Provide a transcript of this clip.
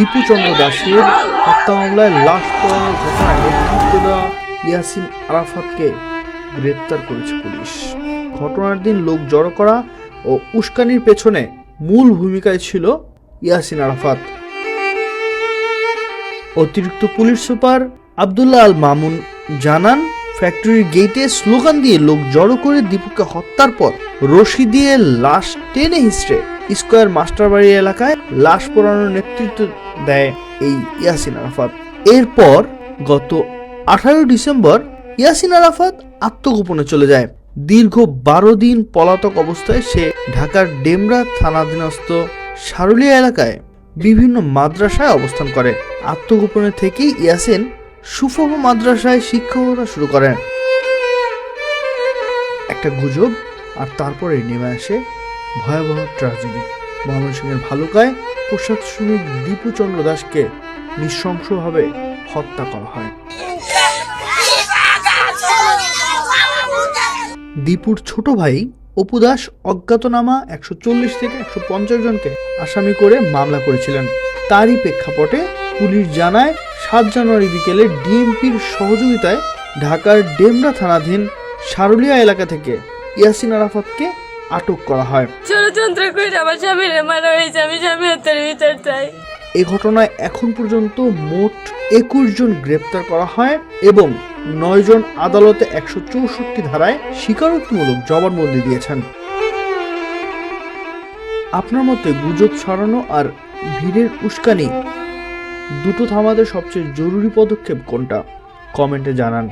দীপুচন্দ্র দাসের হত্যা মামলায় লাশ পড়ানোর ঘটনায় নেতৃত্ব দেওয়া ইয়াসিন আরাফাতকে গ্রেপ্তার করেছে পুলিশ। ঘটনার দিন লোক জড়ো করা ও উস্কানির পেছনে মূল ভূমিকায় ছিল ইয়াসিন আরাফাত। অতিরিক্ত পুলিশ সুপার আবদুল্লাহ আল মামুন জানান, ফ্যাক্টরির গেটে স্লোগান দিয়ে লোক জড়ো করে দীপুকে হত্যার পর রশি দিয়ে লাশ টেনে হিসড়ে স্কোয়ার মাস্টারবাড়ি এলাকায় লাশ পোড়ানোর নেতৃত্ব দেয় এই ইয়াসিন আরাফাত। এরপর গত আঠারো ডিসেম্বর ইয়াসিন আরাফাত আত্মগোপনে চলে যায়। দীর্ঘ বারো দিন পলাতক অবস্থায় সে ঢাকার ডেমরা থানাধীনস্থ সারুলিয়া এলাকায় বিভিন্ন মাদ্রাসায় অবস্থান করে। আত্মগোপনে থেকেই ইয়াসিন সুফম মাদ্রাসায় শিক্ষকতা শুরু করেন। একটা গুজব আর তারপরে নেমে আসে ভয়াবহ ট্রাজেডি ময়মনসিংহের ভালুকায় পোশাক শ্রমিক দীপু চন্দ্র দাসকে নৃশংসভাবে হত্যা করা হয়। দীপুর ছোট ভাই অপু দাস অজ্ঞাতনামা একশো চল্লিশ থেকে একশো পঞ্চাশ জনকে আসামি করে মামলা করেছিলেন। তারই প্রেক্ষাপটে পুলিশ জানায়, সাত জানুয়ারি বিকেলে ডিএমপির সহযোগিতায় ঢাকার ডেমরা থানাধীন সারুলিয়া এলাকা থেকে ইয়াসিন আরাফাতকে আটক করা হয়। ষড়যন্ত্র করে আমার স্বামীর মারা হয়েছে আমি স্বামী হত্যার ভিতর চাই। এ ঘটনায় এখন পর্যন্ত মোট একুশ জন গ্রেপ্তার করা হয় এবং নয় জন আদালতে একশো চৌষট্টি ধারায় স্বীকারোক্তিমূলক জবানবন্দি দিয়েছেন। আপনার মতে গুজব ছড়ানো আর ভিড়ের উস্কানি দুটো থামাতে সবচেয়ে জরুরি পদক্ষেপ কোনটা? কমেন্টে জানান।